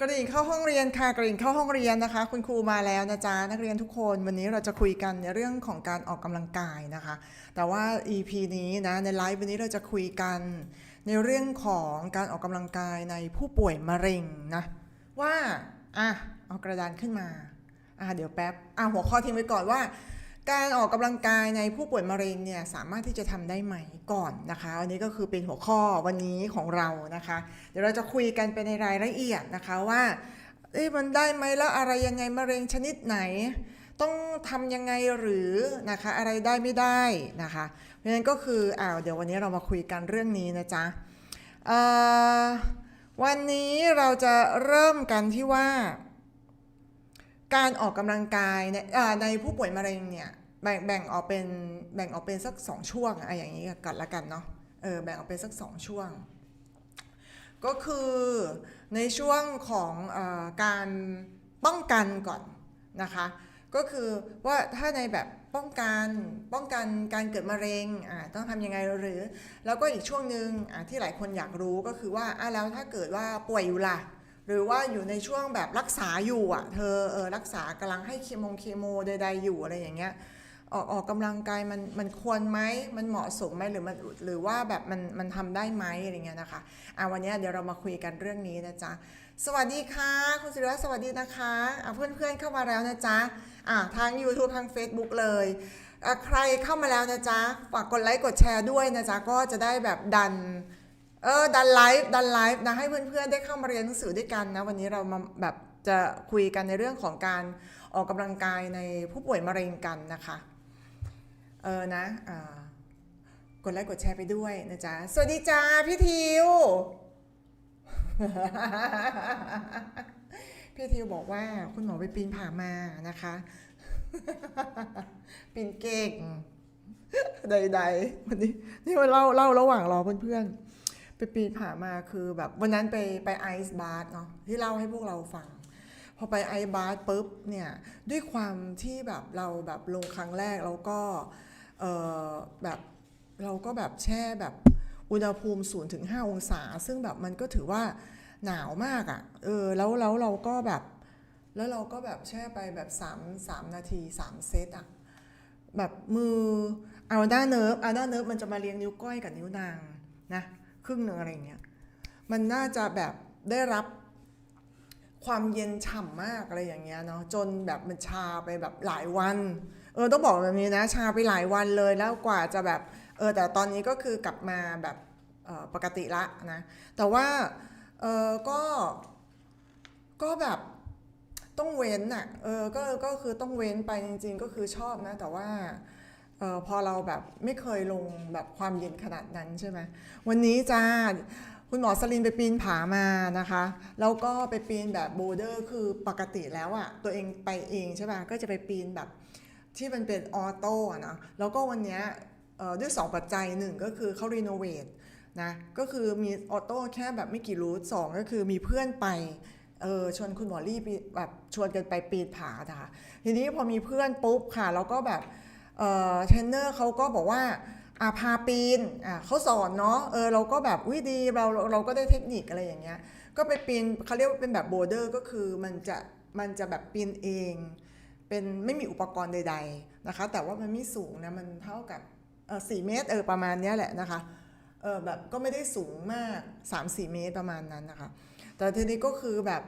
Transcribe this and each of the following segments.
กระดิ่งเข้าห้องเรียนค่ะกระดิ่งเข้าห้องเรียนนะคะ คุณครูมาแล้วนะจ๊ะนักเรียนทุกคนวันนี้เราจะคุยกันในเรื่องของการออกกำลังกายนะคะ แต่ว่า EP นี้นะในไลฟ์วันนี้เราจะคุยกัน ในเรื่องของการออกกำลังกายในผู้ป่วยมะเร็งนะว่าอะเอากระดานขึ้นมาอะเดี๋ยวแป๊บอะหัวข้อทิ้งไว้ก่อนว่า การออกกำลังกายในผู้ป่วยมะเร็งเนี่ยสามารถที่จะทำได้ไหมก่อนนะคะอันนี้ก็คือเป็นหัวข้อวันนี้ของเรานะคะ เดี๋ยวเราจะคุยกันไปในรายละเอียดนะคะว่าเอ๊ะมันได้ไหมแล้วอะไรยังไงมะเร็งชนิดไหน ต้องทำยังไงหรือนะคะอะไรได้ไม่ได้นะคะเพราะฉะนั้นก็คืออ้าวเดี๋ยววันนี้เรามาคุยกันเรื่องนี้นะจ๊ะวันนี้เราจะเริ่มกันที่ว่าการออกกำลังกายในในผู้ป่วยมะเร็งเนี่ย แบ่งแบ่งออกเป็นแบ่งออกเป็นสักสองช่วงอะอย่างนี้กันละกันเนาะเออแบ่งออกเป็นสักสองช่วง ก็คือในช่วงของออการป้องกันก่อนนะคะก็คือว่าถ้าในแบบป้องกันป้องกันการเกิดมะเร็งต้องทำยังไงหรือ แล้วก็อีกช่วงหนึ่งที่หลายคนอยากรู้ก็คือว่าแล้วถ้าเกิดว่าป่วยอยู่ล่ะ หรือว่าอยู่ในช่วงแบบรักษาอยู่อะเธอเออรักษากำลังให้เคมงเคโมใดๆอยู่อะไรอย่างเงี้ย ออกออกกำลังกายมันมันควรไหมมันเหมาะสมไหมหรือมันหรือว่าแบบมันมันทำได้ไหมอะไรเงี้ยนะคะอะวันนี้เดี๋ยวเรามาคุยกันเรื่องนี้นะจ๊ะสวัสดีค่ะ คุณศิริวัฒน์สวัสดีนะคะอะเพื่อนๆเข้ามาแล้วนะจ๊ะอะทาง YouTube ทาง Facebook เลยอะใครเข้ามาแล้วนะจ๊ะฝากกดไลค์กดแชร์ด้วยนะจ๊ะก็จะได้แบบดันเออดันไลฟ์ดันไลฟ์นะให้เพื่อนๆได้เข้ามาเรียนหนังสือด้วยกันนะวันนี้เรามาแบบจะคุยกันในเรื่องของการออกกำลังกายในผู้ป่วยมะเร็งกันนะคะ เออนะกดไลค์กดแชร์ไปด้วยนะจ๊ะ สวัสดีจ้าพี่ทิว พี่ทิวบอกว่าคุณหมอไปปีนผามานะคะ ปีนเก่ง ใดๆวันนี้นี่มาเล่าเล่าระหว่างรอเพื่อนๆ ไปปีนผามาคือแบบวันนั้นไปไปไอซ์บาร์เนาะที่เล่าให้พวกเราฟังพอไปไอซ์บาร์ปุ๊บเนี่ยด้วยความที่แบบเราแบบลงครั้งแรกเราก็ แบบเราก็แบบแช่แบบอุณหภูมิ0ถึง5องศา ซึ่งแบบมันก็ถือว่าหนาวมากอะ่ะเออแล้วแล้วเราก็แบบแล้วเราก็แบบแช่ไปแบบ3 3นาที 3 เซตอะแบบมือเอาด้าเนิร์ฟเอาด้าเนิร์ฟมันจะมาเลี้ยงนิ้วก้อยกับนิ้วนางนะครึ่งหนึ่งอะไรเงี้ยมันน่าจะแบบได้รับความเย็นฉ่ำมากอะไรอย่างเงี้ยเนาะจนแบบมันชาไปแบบหลายวัน เออต้องบอกแบบนี้นะชาไปหลายวันเลยแล้วกว่าจะแบบเออแต่ตอนนี้ก็คือกลับมาแบบออปกติละนะ แต่ว่าเออก็ก็แบบต้องเว้นอะเออก็ก็คือต้องเว้นไปจริง ๆ ก็คือชอบนะ แต่ว่าเออพอเราแบบไม่เคยลงแบบความเย็นขนาดนั้นใช่ไหมวันนี้จ้าคุณหมอสลินไปปีนผามานะคะแล้วก็ไปปีนแบบโบเดอร์คือปกติแล้วอะตัวเองไปเองใช่ป่ะก็จะไปปีนแบบ ที่มันเป็นออโต้นะแล้วก็วันนี้ด้วยสองปัจจัยหนึ่งก็คือเขารีโนเวทนะก็คือมีออโต้แค่แบบไม่กี่รูทสองก็คือมีเพื่อนไปเออชวนคุณหมอรี่แบบชวนกันไปปีนผาค่ะทีนี้พอมีเพื่อนปุ๊บค่ะแล้วก็แบบเออเทรนเนอร์เขาก็บอกว่าอาพาปีนอ่าเขาสอนเนาะเออเราก็แบบวิดีเราเราเราก็ได้เทคนิคอะไรอย่างเงี้ยก็ไปปีนเขาเรียกว่าเป็นแบบโบเดอร์ก็คือมันจะมันจะแบบปีนเอง เป็นไม่มีอุปกรณ์ใด ๆนะคะ แต่ว่ามันไม่สูงนะมันเท่ากับสี่เมตรเออประมาณนี้แหละนะคะเออแบบก็ไม่ได้สูงมาก 3-4 เมตรประมาณนั้นนะคะ แต่ทีนี้ก็คือแบบ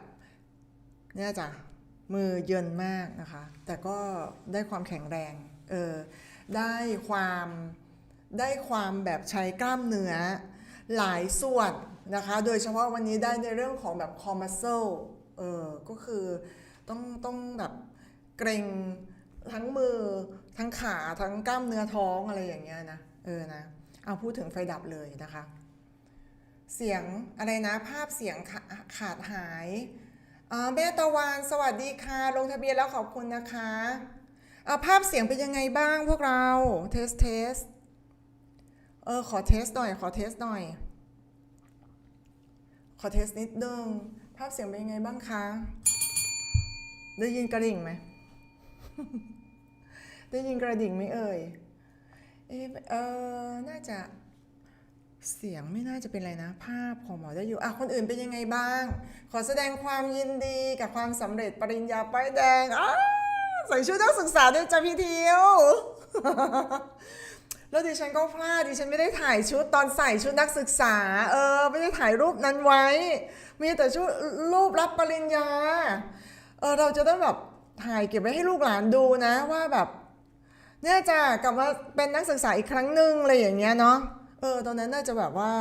เนี่ยจ้ะมือเยินมากนะคะ แต่ก็ได้ความแข็งแรงเออได้ความได้ความแบบใช้กล้ามเนื้อหลายส่วนนะคะ โดยเฉพาะวันนี้ได้ในเรื่องของแบบคอมมัสเซลเออก็คือต้องต้องแบบ เกรงทั้งมือ ทั้งขาทั้งกล้ามเนื้อท้องอะไรอย่างเงี้ยนะเออนะเอาพูดถึงไฟดับเลยนะคะ เสียงอะไรนะภาพเสียงขาขาดหายแม่ตะวันสวัสดีค่ะ ลงทะเบียนแล้วขอบคุณนะคะอาภาพเสียงเป็นยังไงบ้างพวกเราเทสเทสเออขอเทสหน่อย ขอเทสหน่อย ขอเทสนิดนึงภาพเสียงเป็นยังไงบ้างคะ ได้ยินกระดิ่งไหม ได้ยินกระดิ่งไหมเอ่ย เอเออน่าจะเสียงไม่น่าจะเป็นไรนะ ภาพของหมอได้อยู่อะคนอื่นเป็นยังไงบ้าง ขอแสดงความยินดีกับความสำเร็จปริญญาป้ายแดงอ้าใส่ชุดนักศึกษาด้วยจ้ะพี่ทิวแล้วดิฉันก็พลาดดิฉันไม่ได้ถ่ายชุดตอนใส่ชุดนักศึกษา เออ ไม่ได้ถ่ายรูปนั้นไว้ มีแต่ชุดรูปรับปริญญาเออเราจะต้องแบบ ถ่ายเก็บไว้ให้ลูกหลานดูนะว่าแบบเนี่ยจะกลับมาเป็นนักศึกษาอีกครั้งหนึ่งอะไรอย่างเงี้ยเนาะเออตอนนั้นน่าจะแบบว่า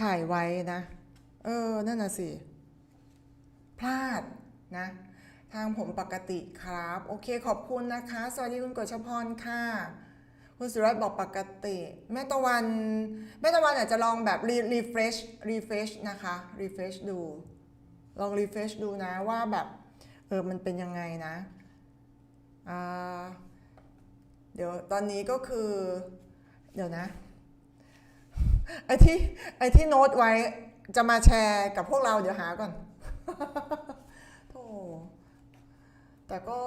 ถ่ายไว้นะ เออนั่นน่ะสิพลาดนะ ทางผมปกติครับ โอเคขอบคุณนะคะ สวัสดีคุณกฤษพรค่ะคุณสุรัตน์บอกปกติ แม่ตะวันแม่ตะวันอาจจะลองแบบรีรีเฟรชรีเฟรชนะคะรีเฟรชดู ลองรีเฟรชดูนะว่าแบบ ออมันเป็นยังไงนะเดี๋ยวตอนนี้ก็คือ เดี๋ยวนะไอ้ที่ไอ้ที่โน้ตไว้จะมาแชร์กับพวกเราเดี๋ยวหาก่อนโธ่แต่ก็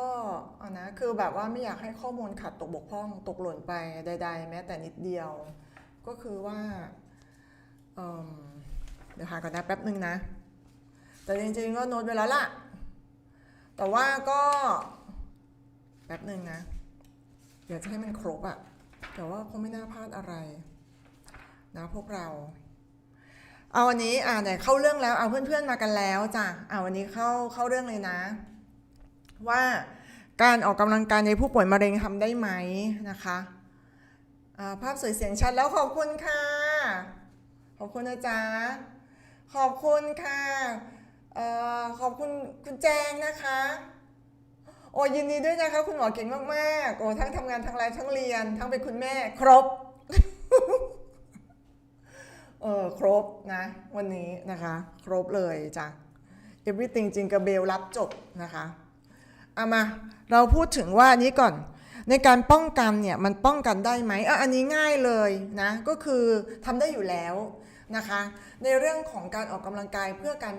เอานะคือแบบว่าไม่อยากให้ข้อมูลขัดตกบกพร่องตกหล่นไปใด ๆ แม้แต่นิดเดียว ก็คือว่าเเดี๋ยวหาก่อนนะแป๊บนึงนะ แต่จริงๆก็โน้ตไว้แล้วล่ะ แต่ว่าก็แป๊บหนึ่งนะอยากจะให้มันครบอะแต่ว่าคงไม่น่าพลาดอะไร นะพวกเรา เอาวันนี้อ่าไหนเข้าเรื่องแล้วเอาเพื่อนๆมากันแล้วจ้ะเอาวันนี้เข้าเข้าเรื่องเลยนะ ว่าการออกกำลังกายในผู้ป่วยมะเร็งทำได้ไหมนะคะาภาพสวยเสียงชัดแล้วขอบคุณค่ะ ขอบคุณนะจ๊ะ ขอบคุณค่ะ ออขอบคุณคุณแจงนะคะ โอ้ยินดีด้วยนะคะ คุณหมอเก่งมากๆ โอ้ทั้งทำงานทั้งไลฟ์ทั้งเรียน ทั้งเป็นคุณแม่ครบ เออครบนะ วันนี้นะคะ ครบเลยจ้ะ everything จริงกับเบลรับจบนะคะเอามาเราพูดถึงว่านี้ก่อน ในการป้องกันเนี่ยมันป้องกันได้ไหมอะอันนี้ง่ายเลยนะก็คือทำได้อยู่แล้วนะคะ ในเรื่องของการออกกำลังกายเพื่อการ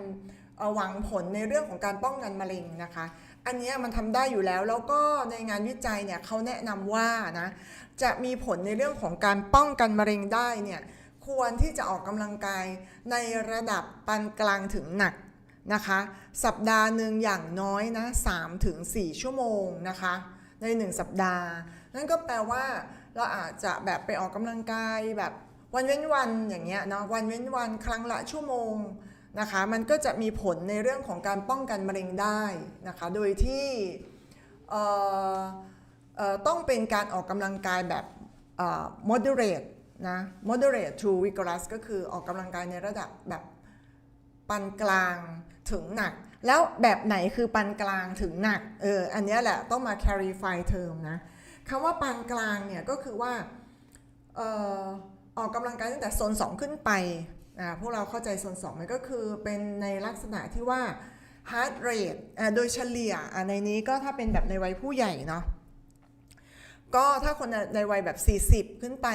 หวังผลในเรื่องของการป้องกันมะเร็งนะคะ อันนี้มันทำได้อยู่แล้ว แล้วก็ในงานวิจัยเนี่ยเขาแนะนำว่านะจะมีผลในเรื่องของการป้องกันมะเร็งได้เนี่ยควรที่จะออกกำลังกายในระดับปานกลางถึงหนักนะคะ สัปดาห์หนึ่งอย่างน้อยนะ3ถึง4ชั่วโมงนะคะใน 1 สัปดาห์ นั่นก็แปลว่าเราอาจจะแบบไปออกกำลังกายแบบวันเว้นวันอย่างเงี้ยเนาะวันเว้นวันครั้งละชั่วโมง นะคะมันก็จะมีผลในเรื่องของการป้องกันมะเร็งได้นะคะโดยที่ต้องเป็นการออกกำลังกายแบบ moderate นะ moderate to vigorous ก็คือออกกำลังกายในระดับแบบปานกลางถึงหนัก แล้วแบบไหนคือปานกลางถึงหนักเอออันนี้แหละต้องมา clarify term นะคำว่าปานกลางเนี่ยก็คือว่าออออกกำลังกายตั้งแต่โซน 2 ขึ้นไป พวกเราเข้าใจโซน2มันก็คือเป็นในลักษณะที่ว่า heart rate โดยเฉลี่ยในนี้ก็ถ้าเป็นแบบในวัยผู้ใหญ่เนาะก็ถ้าคนในวัยแบบ 40 ขึ้นไป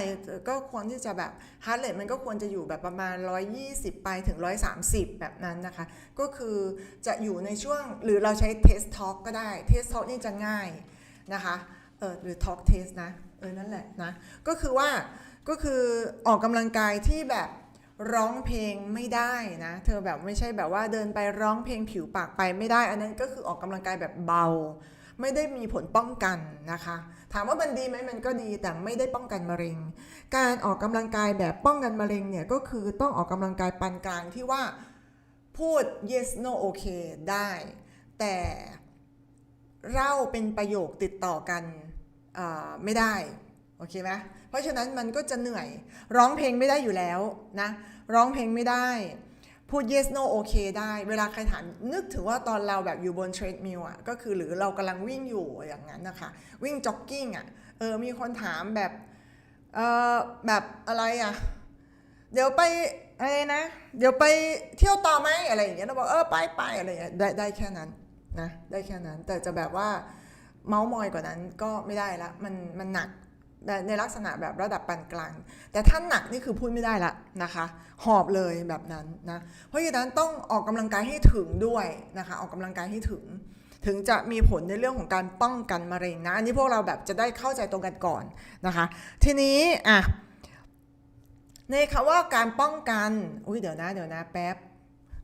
ก็ควรที่จะแบบ heart rate มันก็ควรจะอยู่แบบประมาณ 120 ไปถึง 130 แบบนั้นนะคะ ก็คือจะอยู่ในช่วงหรือเราใช้ test talk ก็ได้ test talk นี่จะง่ายนะคะเออหรือ talk test นะ เออ นั่นแหละนะ ก็คือว่าก็คือออกกำลังกายที่แบบ ร้องเพลงไม่ได้นะ เธอแบบไม่ใช่แบบว่าเดินไปร้องเพลงผิวปากไปไม่ได้ อันนั้นก็คือออกกำลังกายแบบเบา ไม่ได้มีผลป้องกันนะคะ ถามว่ามันดีไหมมันก็ดีแต่ไม่ได้ป้องกันมะเร็ง การออกกำลังกายแบบป้องกันมะเร็งเนี่ยก็คือต้องออกกำลังกายปานกลางที่ว่าพูด yes no okay ได้ แต่เล่าเป็นประโยคติดต่อกันไม่ได้ โอเคไหมเพราะฉะนั้นมันก็จะเหนื่อย ร้องเพลงไม่ได้อยู่แล้วนะ ร้องเพลงไม่ได้ พูด yes no okay ได้ เวลาใครถามนึกถึงว่าตอนเราแบบอยู่บนเทรดมิลอะ ก็คือหรือเรากำลังวิ่งอยู่อย่างนั้นนะคะ วิ่งจ็อกกิ้งอะ เออ มีคนถามแบบ เออแบบอะไรอะ เดี๋ยวไปอะไรนะ เดี๋ยวไปเที่ยวต่อไหมอะไรอย่างเงี้ย เราบอกเออไปไปอะไรอย่างเงี้ย ได้ได้แค่นั้นนะ ได้แค่นั้น แต่จะแบบว่าเมาส์มอยกว่านั้นก็ไม่ได้ละ มันมันหนัก ในลักษณะแบบระดับปานกลาง แต่ถ้าหนักนี่คือพูดไม่ได้ละนะคะ หอบเลยแบบนั้นนะ เพราะฉะนั้นต้องออกกำลังกายให้ถึงด้วยนะคะ ออกกำลังกายให้ถึง ถึงจะมีผลในเรื่องของการป้องกันมะเร็งนะ อันนี้พวกเราแบบจะได้เข้าใจตรงกันก่อนนะคะ ทีนี้อะในคำว่าการป้องกัน อุ้ยเดี๋ยวนะ เดี๋ยวนะแป๊บ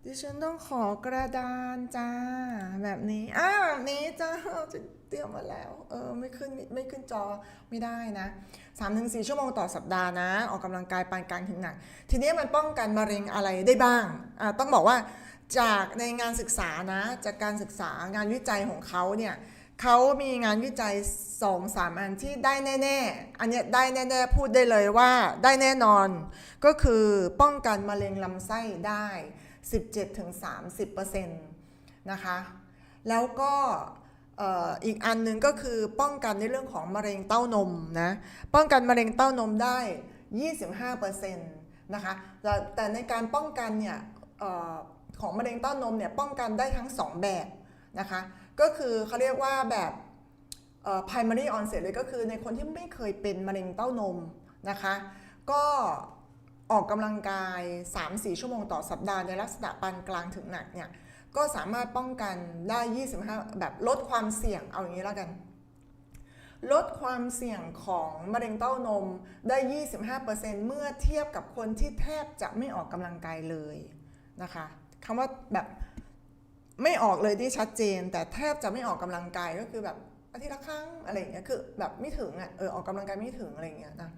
ดิฉันต้องขอกระดานจ้า แบบนี้อ้าแบบนี้จ้าจะเตรียมมาแล้ว เออไม่ขึ้นไม่ขึ้นจอไม่ได้นะ3-4ชั่วโมงต่อสัปดาห์นะ ออกกำลังกายปานกลางถึงหนัก ทีนี้มันป้องกันมะเร็งอะไรได้บ้างอ่าต้องบอกว่าจากในงานศึกษานะ จากการศึกษางานวิจัยของเขาเนี่ยเขามีงานวิจัย2อสามอันที่ได้แน่ ๆ อันเนี้ยได้แน่ ๆ พูดได้เลยว่าได้แน่นอน ก็คือป้องกันมะเร็งลำไส้ได้ 17-30%นะคะแล้วก็อีกอันหนึ่งก็คือป้องกันในเรื่องของมะเร็งเต้านมนะป้องกันมะเร็งเต้านมได้ 25%นะคะแต่ในการป้องกันเนี่ยออของมะเร็งเต้านมเนี่ยป้องกันได้ทั้ง 2 แบบนะคะก็คือเขาเรียกว่าแบบ primary onset เลยก็คือในคนที่ไม่เคยเป็นมะเร็งเต้านมนะคะก็ ออกกำลังกาย 3-4 ชั่วโมงต่อสัปดาห์ในลักษณะปานกลางถึงหนักเนี่ยก็สามารถป้องกันได้ 25 แบบลดความเสี่ยงเอาอย่างนี้แล้วกัน ลดความเสี่ยงของมะเร็งเต้านมได้ 25%เมื่อเทียบกับคนที่แทบจะไม่ออกกำลังกายเลยนะคะคำว่าแบบไม่ออกเลยที่ชัดเจน แต่แทบจะไม่ออกกำลังกายก็คือแบบอาทิตย์ละครั้งอะไรอย่างเงี้ยคือแบบไม่ถึงอะเออออกกำลังกายไม่ถึงอะไรอย่างเงี้ยนะ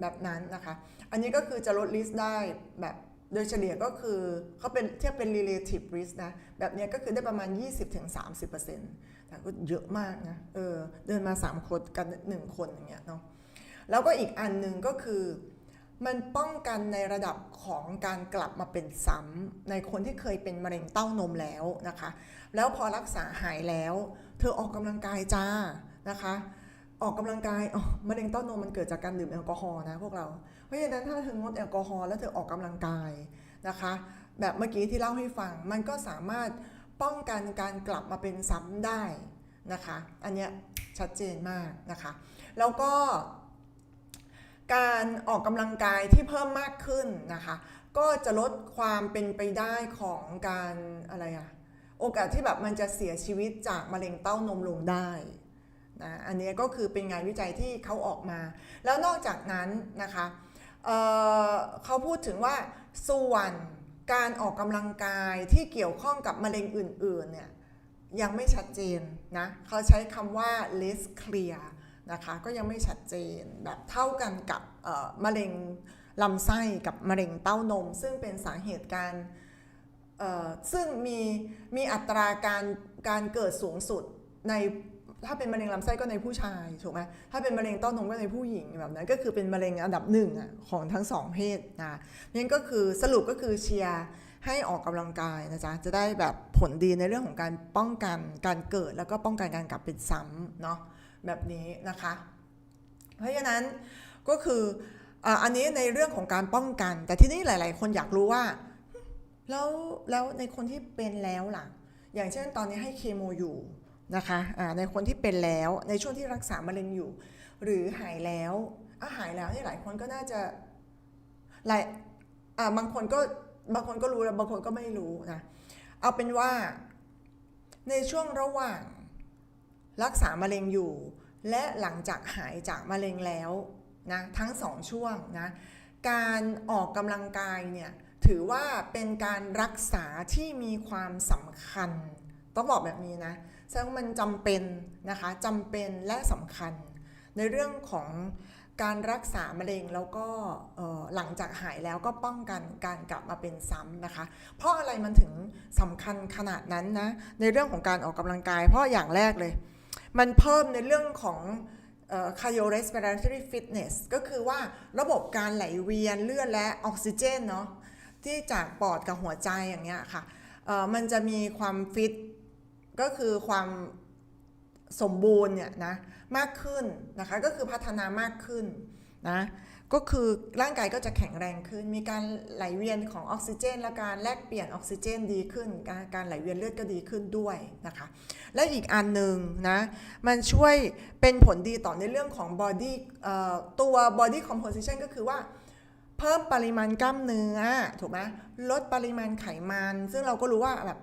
แบบนั้นนะคะ อันนี้ก็คือจะลดริสได้แบบโดยเฉลี่ยก็คือเขาเป็นเทียบเป็น relative risk นะ แบบนี้ก็คือได้ประมาณ 20-30%แต่ก็เยอะมากนะเออเดินมา 3 คนกัน 1 คนอย่างเงี้ยเนาะแล้วก็อีกอันหนึ่งก็คือ มันป้องกันในระดับของการกลับมาเป็นซ้ำในคนที่เคยเป็นมะเร็งเต้านมแล้วนะคะ แล้วพอรักษาหายแล้ว เธอออกกำลังกายจ้านะคะ ออกกำลังกายอ๋อมะเร็งเต้านมมันเกิดจากการดื่มแอลกอฮอล์นะพวกเรา เพราะฉะนั้นถ้าเธองดแอลกอฮอล์แล้วเธอออกกำลังกายนะคะ แบบเมื่อกี้ที่เล่าให้ฟัง มันก็สามารถป้องกันการกลับมาเป็นซ้ำได้นะคะ อันเนี้ยชัดเจนมากนะคะ แล้วก็การออกกำลังกายที่เพิ่มมากขึ้นนะคะ ก็จะลดความเป็นไปได้ของการอะไรอะโอกาสที่แบบมันจะเสียชีวิตจากมะเร็งเต้านมลงได้ นะอันนี้ก็คือเป็นงานวิจัยที่เขาออกมา แล้วนอกจากนั้นนะคะเเขาพูดถึงว่าส่วนการออกกำลังกายที่เกี่ยวข้องกับมะเร็งอื่นๆเนี่ยยังไม่ชัดเจนนะเขาใช้คำว่า less clear นะคะก็ยังไม่ชัดเจนแบบเท่ากันกับมะเร็งลำไส้กับมะเร็งเต้านม ซึ่งเป็นสาเหตุการซึ่งมีมีอัตราการการเกิดสูงสุดใน ถ้าเป็นมะเร็งลำไส้ก็ในผู้ชายถูกไหมถ้าเป็นมะเร็งเต้านมก็ในผู้หญิงแบบนั้นก็คือเป็นมะเร็งอันดับหนึ่งของทั้งสองเพศนะนั่นก็คือสรุปก็คือเชียร์ให้ออกกำลังกายนะจ๊ะจะได้แบบผลดีในเรื่องของการป้องกันการเกิด แล้วก็ป้องกันการกลับเป็นซ้ำเนาะแบบนี้นะคะ เพราะฉะนั้นก็คืออันนี้ในเรื่องของการป้องกัน แต่ที่นี่หลาย ๆ คนอยากรู้ว่าแล้วแล้วในคนที่เป็นแล้วล่ะ อย่างเช่นตอนนี้ให้เคมีอยู่ นะคะในคนที่เป็นแล้วในช่วงที่รักษามะเร็งอยู่ หรือหายแล้วอะหายแล้วนี่หลายคนก็น่าจะหลายอ่าบางคนก็บางคนก็รู้แล้วบางคนก็ไม่รู้นะเอาเป็นว่าในช่วงระหว่างรักษามะเร็งอยู่ และหลังจากหายจากมะเร็งแล้วนะทั้งสองช่วงนะการออกกำลังกายเนี่ยถือว่าเป็นการรักษาที่มีความสำคัญ ต้องบอกแบบนี้นะ แสดงมันจำเป็นนะคะจำเป็นและสำคัญ ในเรื่องของการรักษามะเร็งแล้วก็หลังจากหายแล้วก็ป้องกันการกลับมาเป็นซ้ำนะคะ เพราะอะไรมันถึงสำคัญขนาดนั้นนะในเรื่องของการออกกำลังกาย เพราะอย่างแรกเลย มันเพิ่มในเรื่องของ cardiorespiratory fitness ก็คือว่าระบบการไหลเวียนเลือดและออกซิเจนเนาะที่จากปอดกับหัวใจอย่างเงี้ยค่ะมันจะมีความฟิต ก็คือความสมบูรณ์เนี่ยนะมากขึ้นนะคะก็คือพัฒนามากขึ้นนะก็คือร่างกายก็จะแข็งแรงขึ้น มีการไหลเวียนของออกซิเจน และการแลกเปลี่ยนออกซิเจนดีขึ้น การไหลเวียนเลือดก็ดีขึ้นด้วยนะคะและอีกอันหนึ่งนะมันช่วยเป็นผลดีต่อในเรื่องของ body เอ่อตัว body composition ก็คือว่าเพิ่มปริมาณกล้ามเนื้อถูกไหมลดปริมาณไขมัน ซึ่งเราก็รู้ว่าแบบ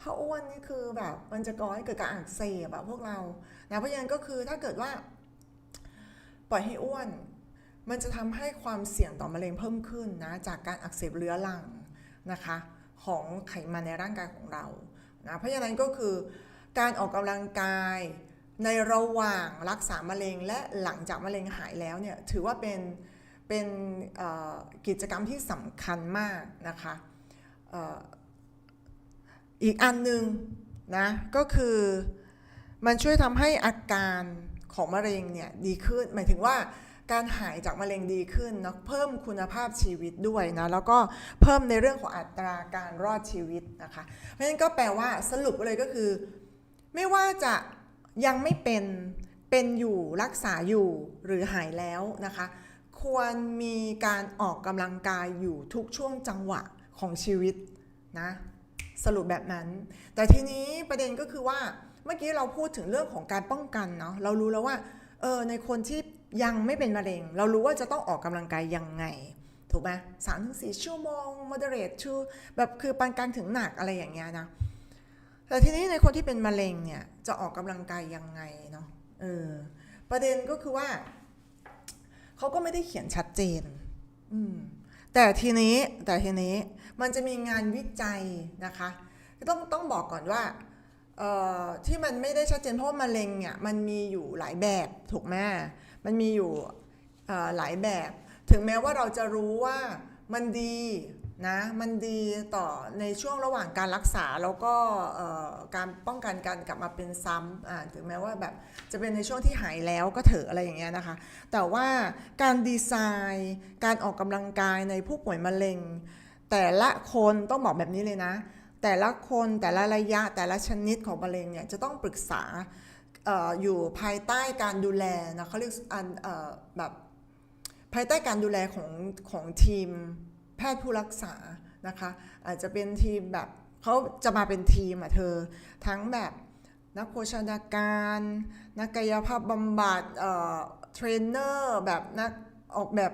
ถ้าอ้วนนี่คือแบบมันจะก่อให้เกิดการอักเสบอะพวกเรานะเพราะฉะนั้นก็คือถ้าเกิดว่า ปล่อยให้อ้วน มันจะทำให้ความเสี่ยงต่อมะเร็งเพิ่มขึ้นนะจากการอักเสบเรื้อรังนะคะ ของไขมันในร่างกายของเรานะเพราะฉะนั้นก็คือการออกกำลังกายในระหว่างรักษามะเร็งและหลังจากมะเร็งหายแล้วเนี่ยถือว่าเป็นเป็นกิจกรรมที่สำคัญมากนะคะ อีกอันหนึ่งนะก็คือมันช่วยทำให้อาการของมะเร็งเนี่ยดีขึ้น หมายถึงว่าการหายจากมะเร็งดีขึ้นเนาะเพิ่มคุณภาพชีวิตด้วยนะแล้วก็เพิ่มในเรื่องของอัตราการรอดชีวิตนะคะเพราะฉะนั้นก็แปลว่าสรุปเลยก็คือ ไม่ว่าจะยังไม่เป็นเป็นอยู่รักษาอยู่หรือหายแล้วนะคะ ควรมีการออกกำลังกายอยู่ทุกช่วงจังหวะของชีวิตนะ สรุปแบบนั้น แต่ทีนี้ประเด็นก็คือว่าเมื่อกี้เราพูดถึงเรื่องของการป้องกันเนาะเรารู้แล้วว่าเออในคนที่ยังไม่เป็นมะเร็ง เรารู้ว่าจะต้องออกกำลังกายยังไง ถูกไหมสามถึงสี่ชั่วโมง moderate to แบบคือปานกลางถึงหนักอะไรอย่างเงี้ยนะแต่ทีนี้ในคนที่เป็นมะเร็งเนี่ยจะออกกำลังกายยังไงเนาะเออประเด็นก็คือว่าเขาก็ไม่ได้เขียนชัดเจน อืมแต่ทีนี้แต่ทีนี้ มันจะมีงานวิจัยนะคะต้องต้องบอกก่อนว่าที่มันไม่ได้ชัดเจนเพราะว่ามะเร็งเนี่ยมันมีอยู่หลายแบบถูกไหมมันมีอยู่หลายแบบ ถึงแม้ว่าเราจะรู้ว่ามันดีนะมันดีต่อในช่วงระหว่างการรักษาแล้วก็การป้องกันการกลับมาเป็นซ้ำถึงแม้ว่าแบบจะเป็นในช่วงที่หายแล้วก็เถอะอะไรอย่างเงี้ยนะคะ แต่ว่าการดีไซน์ การออกกำลังกายในผู้ป่วยมะเร็ง แต่ละคนต้องบอกแบบนี้เลยนะ แต่ละคนแต่ละระยะแต่ละชนิดของมะเร็งเนี่ยจะต้องปรึกษาออยู่ภายใต้การดูแลนะเขาเรียกอันแบบภายใต้การดูแลของของทีมแพทย์ผู้รักษานะคะอาจจะเป็นทีมแบบเขาจะมาเป็นทีมอะเธอ ทั้งแบบนักโภชนาการ นักกายภาพบำบัดเอ่อเทรนเนอร์แบบนักออกแบบ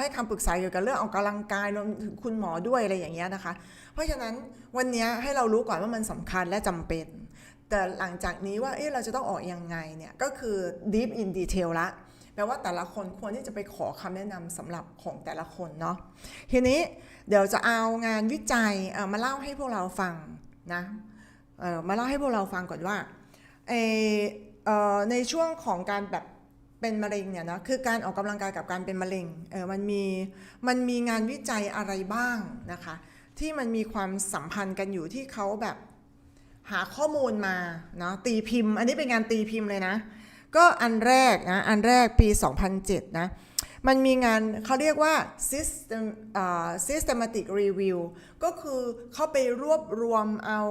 ให้คำปรึกษาเกี่ยวกับเรื่องออกกำลังกายรวมถึงคุณหมอด้วยอะไรอย่างเงี้ยนะคะ เพราะฉะนั้นวันนี้ให้เรารู้ก่อนว่ามันสำคัญและจำเป็น แต่หลังจากนี้ว่าเอ๊ะเราจะต้องออกยังไงเนี่ยก็คือ deep in detail ละแปลว่าแต่ละคนควรที่จะไปขอคำแนะนำสำหรับของแต่ละคนเนาะทีนี้เดี๋ยวจะเอางานวิจัยมาเล่าให้พวกเราฟังนะมาเล่าให้พวกเราฟังก่อนว่าในช่วงของการแบบ เป็นมะเร็งเนี่ยนะคือการออกกำลังกายกับการเป็นมะเร็งเออมันมีมันมีงานวิจัยอะไรบ้างนะคะ ที่มันมีความสัมพันธ์กันอยู่ที่เขาแบบหาข้อมูลมาเนาะตีพิมพ์ อันนี้เป็นงานตีพิมพ์เลยนะ ก็อันแรกนะอันแรกปี 2007 นะมันมีงานเขาเรียกว่า system อ่า systematic review ก็คือเขาไปรวบรวมเอา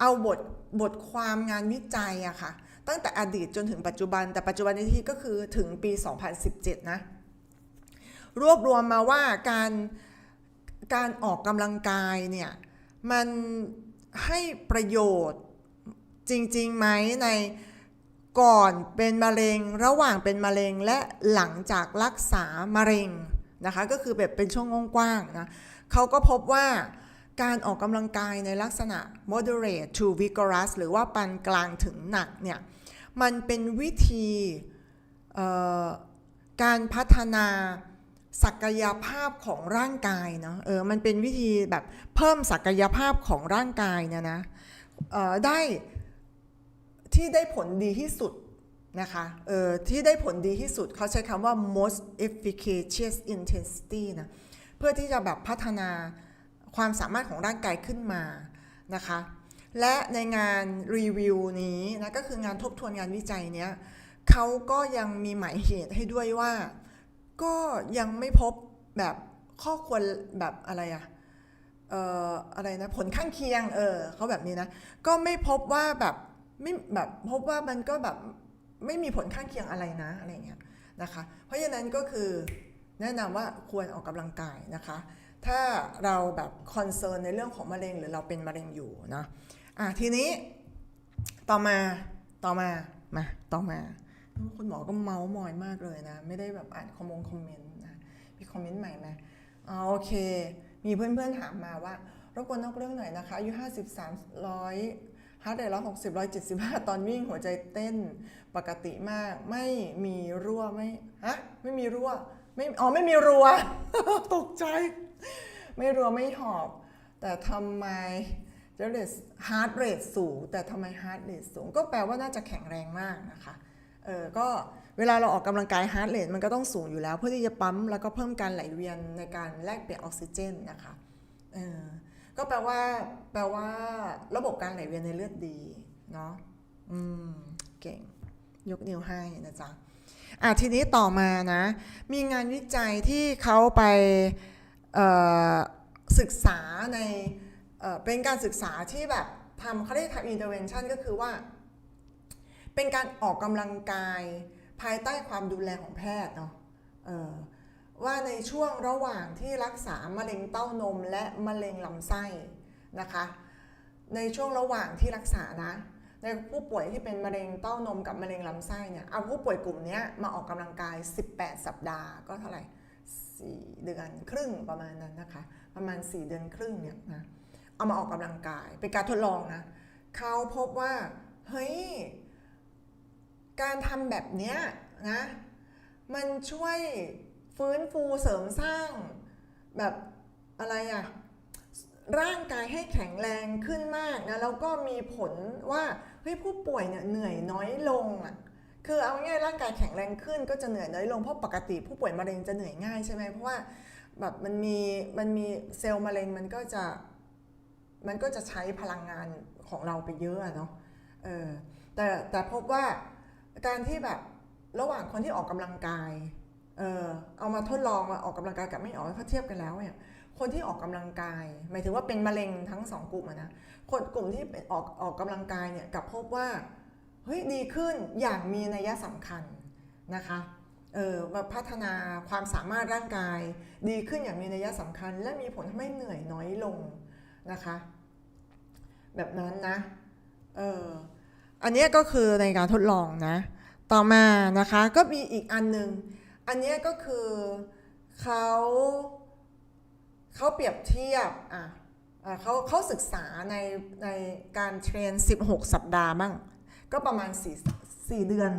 เอาบทบทความงานวิจัยอะค่ะ ตั้งแต่อดีตจนถึงปัจจุบัน แต่ปัจจุบันนี้ที่ก็คือถึงปี 2017 นะ รวบรวมมาว่าการการออกกำลังกายเนี่ย มันให้ประโยชน์จริงๆไหมในก่อนเป็นมะเร็งระหว่างเป็นมะเร็งและหลังจากรักษามะเร็งนะคะ ก็คือแบบเป็นช่วงกว้างๆนะเขาก็พบว่า การออกกำลังกายในลักษณะ moderate to vigorous หรือว่าปานกลางถึงหนักเนี่ย มันเป็นวิธีการพัฒนาศักยภาพของร่างกายเนาะเออมันเป็นวิธีแบบเพิ่มศักยภาพของร่างกายเนี่ยนะได้ที่ได้ผลดีที่สุดนะคะเออที่ได้ผลดีที่สุดเขาใช้คำว่า most efficacious intensity นะเพื่อที่จะแบบพัฒนา ความสามารถของร่างกายขึ้นมานะคะและในงานรีวิวนี้นะก็คืองานทบทวนงานวิจัยเนี้ยเขาก็ยังมีหมายเหตุให้ด้วยว่า ก็ยังไม่พบแบบข้อควรแบบอะไรอะเอ่ออะไรนะผลข้างเคียงเออเขาแบบนี้นะก็ไม่พบว่าแบบไม่แบบพบว่ามันก็แบบไม่มีผลข้างเคียงอะไรนะอะไรเงี้ยนะคะเพราะฉะนั้นก็คือแนะนำว่าควรออกกำลังกายนะคะ ถ้าเราแบบคอนเซิร์นในเรื่องของมะเร็งหรือเราเป็นมะเร็งอยู่นะอะทีนี้ต่อมาต่อมามาต่อมาคุณหมอก็เมาส์มอยมากเลยนะ ไม่ได้แบบอ่านคอมมงคอมเมนต์นะมีคอมเมนต์ใหม่ไหมอ๋อโอเค มีเพื่อนๆถามมาว่ารบกวนนอกเรื่องหน่อยนะคะอายุห้าสิบสามร้อยฮาร์ดเรทร้อยหกสิบร้อยเจ็ดสิบห้าตอนวิ่งหัวใจเต้นปกติมาก ไม่มีรั่วไม่ฮะไม่มีรั่วไม่อ๋อไม่มีรัวตกใจ ไม่รัวไม่หอบ แต่ทำไมเรทฮาร์ดเรทสูง แต่ทำไมฮาร์ดเรทสูง ก็แปลว่าน่าจะแข็งแรงมากนะคะเออก็เวลาเราออกกำลังกายฮาร์ดเรทมันก็ต้องสูงอยู่แล้ว เพื่อที่จะปั๊มแล้วก็เพิ่มการไหลเวียนในการแลกเปลี่ยนออกซิเจนนะคะเออก็แปลว่าแปลว่าระบบการไหลเวียนในเลือดดีเนาะอืมเก่งยกนิ้วให้นะจ๊ะอะทีนี้ต่อมานะ มีงานวิจัยที่เขาไป ศึกษาในเเป็นการศึกษาที่แบบทำเขาเรียกทำ intervention ก็คือว่า เป็นการออกกำลังกายภายใต้ความดูแลของแพทย์เนาะว่าในช่วงระหว่างที่รักษามะเร็งเต้านมและมะเร็งลำไส้นะคะ ในช่วงระหว่างที่รักษานะ ในผู้ป่วยที่เป็นมะเร็งเต้านมกับมะเร็งลำไส้เนี่ยเอาผู้ป่วยกลุ่มนี้มาออกกำลังกาย 18 สัปดาห์ก็เท่าไหร่ 4 เดือนครึ่งประมาณนั้นนะคะ ประมาณ 4 เดือนครึ่งเนี่ยนะเอามาออกกำลังกายเป็นการทดลองนะเขาพบว่าเฮ้ยการทำแบบเนี้ยนะมันช่วยฟื้นฟูเสริมสร้างแบบอะไรอะร่างกายให้แข็งแรงขึ้นมากนะแล้วก็มีผลว่าเฮ้ยผู้ป่วยเนี่ยเหนื่อยน้อยลงอะ คือเอาง่ายๆร่างกายแข็งแรงขึ้นก็จะเหนื่อยน้อยลงเพราะปกติผู้ป่วยมะเร็งจะเหนื่อยง่ายใช่ไหมเพราะว่าแบบมันมีมันมีเซลล์มะเร็งมันก็จะมันก็จะใช้พลังงานของเราไปเยอะเนาะเออแต่แต่พบว่าการที่แบบระหว่างคนที่ออกกำลังกายเออเอามาทดลองมาออกกำลังกายกับไม่ออกถ้าเทียบกันแล้วเนี่ยคนที่ออกกำลังกาย หมายถึงว่าเป็นมะเร็งทั้งสองกลุ่มนะคนกลุ่มที่ออกออกกำลังกายเนี่ยกับพบว่า ฮ้ยดีขึ้นอย่างมีนัยสำคัญนะคะเออพัฒนาความสามารถร่างกาย ดีขึ้นอย่างมีนัยสำคัญ และมีผลทำให้เหนื่อยน้อยลงนะคะ แบบนั้นนะเอออันนี้ก็คือในการทดลองนะ ต่อมานะคะก็มีอีกอันหนึ่งอันนี้ก็คือเขาเขาเปรียบเทียบอะอะเขาเขาศึกษาในในการเทรน 16 สัปดาห์บ้าง ก็ประมาณ 4 4 เดือน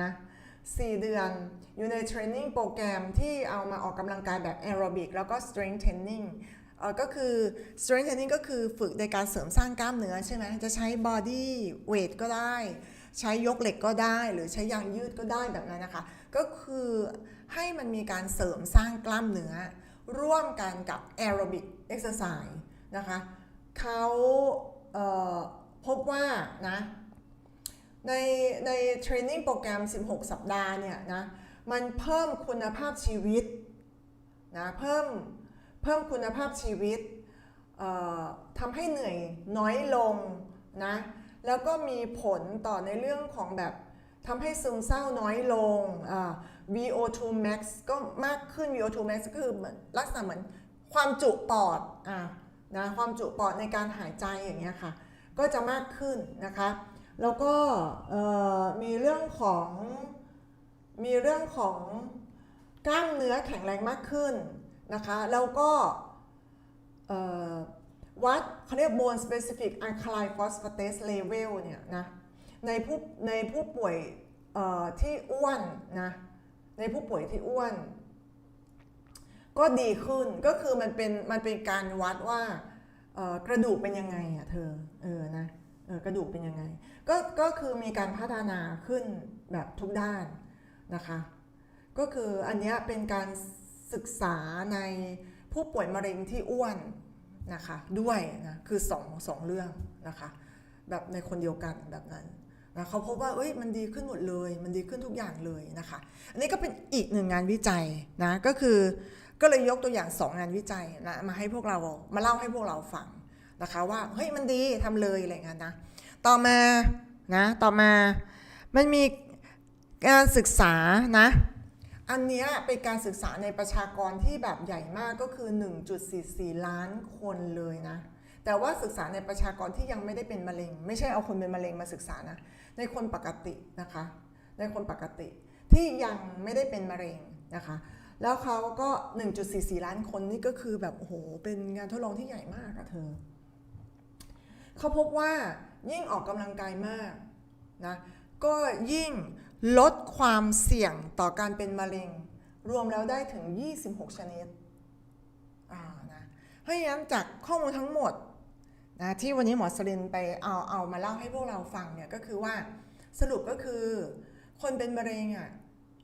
นะ4เดือน อยู่ในเทรนนิ่งโปรแกรมที่เอามาออกกำลังกายแบบแอโรบิกแล้วก็ strength training เอ่อก็คือ strength training ก็คือฝึกในการเสริมสร้างกล้ามเนื้อใช่ไหมจะใช้ body weight ก็ได้ ใช้ยกเหล็กก็ได้ หรือใช้ยางยืดก็ได้แบบนั้นนะคะ ก็คือให้มันมีการเสริมสร้างกล้ามเนื้อ ร่วมกันกับแอโรบิกเอ็กซ์ไซส์นะคะเขาเพบว่านะ ในในเทรนนิ่งโปรแกรม 16 สัปดาห์เนี่ยนะมันเพิ่มคุณภาพชีวิตนะเพิ่มเพิ่มคุณภาพชีวิตทำให้เหนื่อยน้อยลงนะแล้วก็มีผลต่อในเรื่องของแบบทำให้ซึมเศร้าน้อยลง VO2 max ก็มากขึ้น VO2 max ก็คือเหมือนลักษณะเหมือนความจุปอดอะนะความจุปอดในการหายใจอย่างเงี้ยค่ะ ก็จะมากขึ้นนะคะ แล้วก็มีเรื่องของมีเรื่องของกล้ามเนื้อแข็งแรงมากขึ้นนะคะแล้วก็วัดเขาเรียก bone specific alkaline phosphatase level เนี่ยนะในผู้ในผู้ป่วยที่อ้วนนะในผู้ป่วยที่อ้วน ก็ดีขึ้นก็คือมันเป็นมันเป็นการวัดว่ากระดูกเป็นยังไงอะเธอเออนะ กระดูกเป็นยังไง ก็ก็คือมีการพัฒนาขึ้นแบบทุกด้านนะคะ ก็คืออันนี้เป็นการศึกษาในผู้ป่วยมะเร็งที่อ้วนนะคะด้วยนะคือสองสองเรื่องนะคะแบบในคนเดียวกันแบบนั้นนะเขาพบว่าเอ้ยมันดีขึ้นหมดเลย มันดีขึ้นทุกอย่างเลยนะคะ อันนี้ก็เป็นอีกหนึ่งงานวิจัยนะก็คือก็เลยยกตัวอย่างสองงานวิจัยนะมาให้พวกเรามาเล่าให้พวกเราฟัง นะคะว่าเฮ้ยมันดีทำเลยอะไรเงี้ยนะต่อมานะต่อมามันมีการศึกษานะอันเนี้ยเป็นการศึกษาในประชากรที่แบบใหญ่มากก็คือ 1.44 ล้านคนเลยนะ แต่ว่าศึกษาในประชากรที่ยังไม่ได้เป็นมะเร็ง ไม่ใช่เอาคนเป็นมะเร็งมาศึกษานะ ในคนปกตินะคะ ในคนปกติที่ยังไม่ได้เป็นมะเร็งนะคะ แล้วเขาก็ 1.44 ล้านคนนี่ก็คือแบบโอ้โห เป็นงานทดลองที่ใหญ่มากอะเธอ เขาพบว่ายิ่งออกกำลังกายมากนะก็ยิ่งลดความเสี่ยงต่อการเป็นมะเร็ง รวมแล้วได้ถึง 26 ชนิดอ่านะเพราะฉะนั้นจากข้อมูลทั้งหมดนะที่วันนี้หมอสลินไปเอาเอามาเล่าให้พวกเราฟังเนี่ยก็คือว่าสรุปก็คือ คนเป็นมะเร็งอะ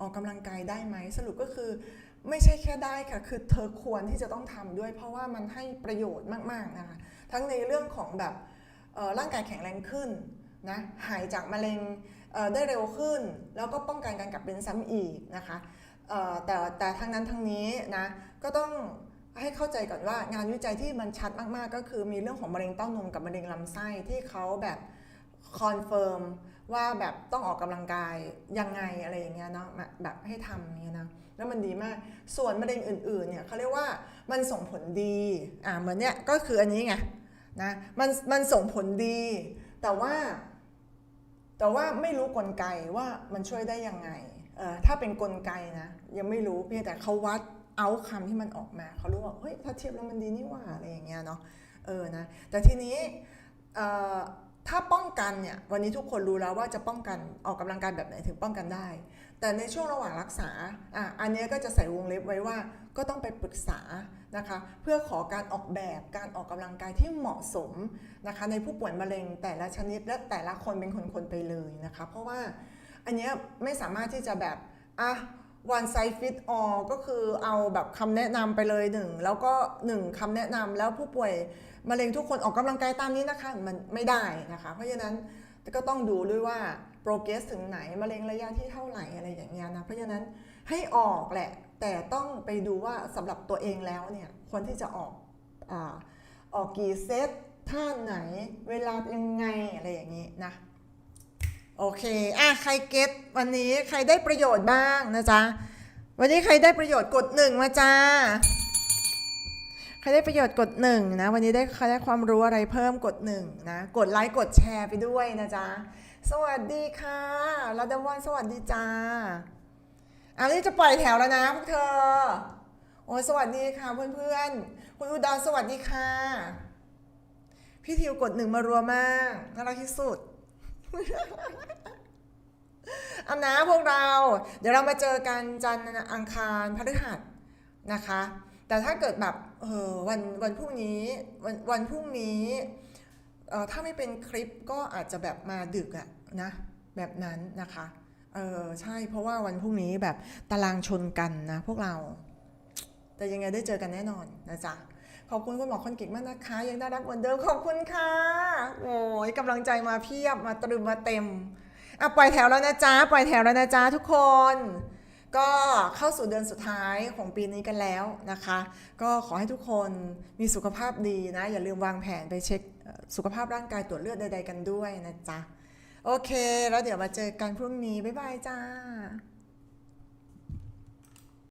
ออกกำลังกายได้ไหมสรุปก็คือไม่ใช่แค่ได้ค่ะ คือเธอควรที่จะต้องทำด้วย เพราะว่ามันให้ประโยชน์มากๆนะคะทั้งในเรื่องของแบบ ร่างกายแข็งแรงขึ้นนะหายจากมะเร็งได้เร็วขึ้น แล้วก็ป้องกันการกลับเป็นซ้ำอีกนะคะแต่แต่ทั้งนั้นทั้งนี้นะก็ต้องให้เข้าใจก่อนว่างานวิจัยที่มันชัดมากๆ ก็คือมีเรื่องของมะเร็งเต้านมกับมะเร็งลำไส้ที่เขาแบบคอนเฟิร์มว่าแบบต้องออกกำลังกายยังไงอะไรอย่างเงี้ยเนาะแบบให้ทำเงี้ยนะแล้วมันดีมากส่วนมะเร็งอื่นๆเนี่ยเขาเรียกว่ามันส่งผลดีอ่าเหมือนเนี้ยก็คืออันนี้ไง นะมันมันส่งผลดี แต่ว่า แต่ว่าไม่รู้กลไกว่ามันช่วยได้ยังไงเออถ้าเป็นกลไกนะยังไม่รู้เพียงแต่เขาวัดเอาคำที่มันออกมาเขารู้ว่าเฮ้ยถ้าเทียบแล้วมันดีนี่หว่าอะไรอย่างเงี้ยเนาะเออนะแต่ทีนี้ถ้าป้องกันเนี่ยวันนี้ทุกคนรู้แล้วว่าจะป้องกันออกกำลังกายแบบไหนถึงป้องกันได้ แต่ในช่วงระหว่างรักษาอะอันนี้ก็จะใส่วงเล็บไว้ว่า ก็ต้องไปปรึกษานะคะเพื่อขอการออกแบบการออกกำลังกายที่เหมาะสมนะคะในผู้ป่วยมะเร็งแต่ละชนิดและแต่ละคนเป็นคนๆไปเลยนะคะ เพราะว่าอันเนี้ยไม่สามารถที่จะแบบอะ one size fit all ก็คือเอาแบบคำแนะนำไปเลยหนึ่งแล้วก็หนึ่งคำแนะนำแล้วผู้ป่วยมะเร็งทุกคนออกกำลังกายตามนี้นะคะมันไม่ได้นะคะ เพราะฉะนั้นก็ต้องดูด้วยว่า progress ถึงไหนมะเร็งระยะที่เท่าไหร่อะไรอย่างเงี้ยนะเพราะฉะนั้นให้ออกแหละ แต่ต้องไปดูว่าสำหรับตัวเองแล้วเนี่ยควรที่จะออกอออกกี่เซตท่าไหนเวลายังไงอะไรอย่างนี้นะโอเคอะใครเก็ตวันนี้ใครได้ประโยชน์บ้างนะจ๊ะวันนี้ใครได้ประโยชน์กดหนึ่งมาจ้าใครได้ประโยชน์กดหนึ่งนะวันนี้ได้ใครได้ความรู้อะไรเพิ่มกดหนึ่งนะกดไลค์กดแชร์ไปด้วยนะจ๊ะสวัสดีค่ะรัตวันสวัสดีจ้า อันนี้จะปล่อยแถวแล้วนะพวกเธอ โอ้สวัสดีค่ะเพื่อนๆ คุณอุดรสวัสดีค่ะ พี่ทิวกดหนึ่งมารัวมากน่ารักที่สุดเอานะพวกเรา เดี๋ยวเรามาเจอกันจันทร์อังคารพฤหัสนะคะ แต่ถ้าเกิดแบบเออวันวันพรุ่งนี้วันวันพรุ่งนี้เออถ้าไม่เป็นคลิปก็อาจจะแบบมาดึกอะนะแบบนั้นนะคะ เออใช่เพราะว่าวันพรุ่งนี้แบบตารางชนกันนะพวกเรา แต่ยังไงได้เจอกันแน่นอนนะจ๊ะขอบคุณคุณหมอคอนกิกมากนะคะ ยังน่ารักเหมือนเดิมขอบคุณค่ะ โอ้ยกำลังใจมาเพียบมาตรึมมาเต็มอะปล่อยแถวแล้วนะจ๊ะปล่อยแถวแล้วนะจ๊ะทุกคน ก็เข้าสู่เดือนสุดท้ายของปีนี้กันแล้วนะคะ ก็ขอให้ทุกคนมีสุขภาพดีนะ อย่าลืมวางแผนไปเช็คสุขภาพร่างกายตรวจเลือดใดๆกันด้วยนะจ๊ะ โอเค แล้วเดี๋ยวมาเจอกันพรุ่งนี้ บ๊ายบายจ้า